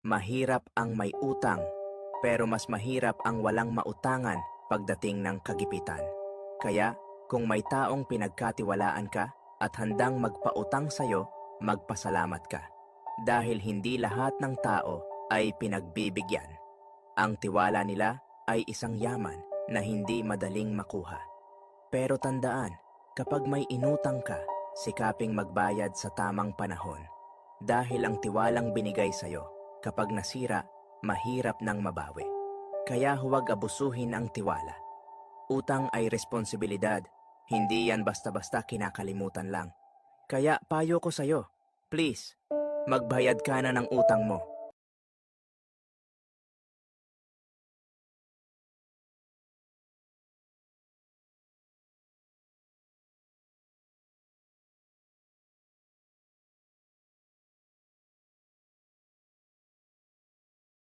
mahirap ang may utang, pero mas mahirap ang walang mautangan pagdating ng kagipitan. Kaya, kung may taong pinagkatiwalaan ka at handang magpautang sa'yo, magpasalamat ka. Dahil hindi lahat ng tao ay pinagbibigyan. Ang tiwala nila ay isang yaman na hindi madaling makuha. Pero tandaan, kapag may inutang ka, sikaping magbayad sa tamang panahon. Dahil ang tiwalang binigay sa'yo, kapag nasira, mahirap nang mabawi. Kaya huwag abusuhin ang tiwala. Utang ay responsibilidad, hindi yan basta-basta kinakalimutan lang. Kaya payo ko sa'yo, please, magbayad ka na ng utang mo.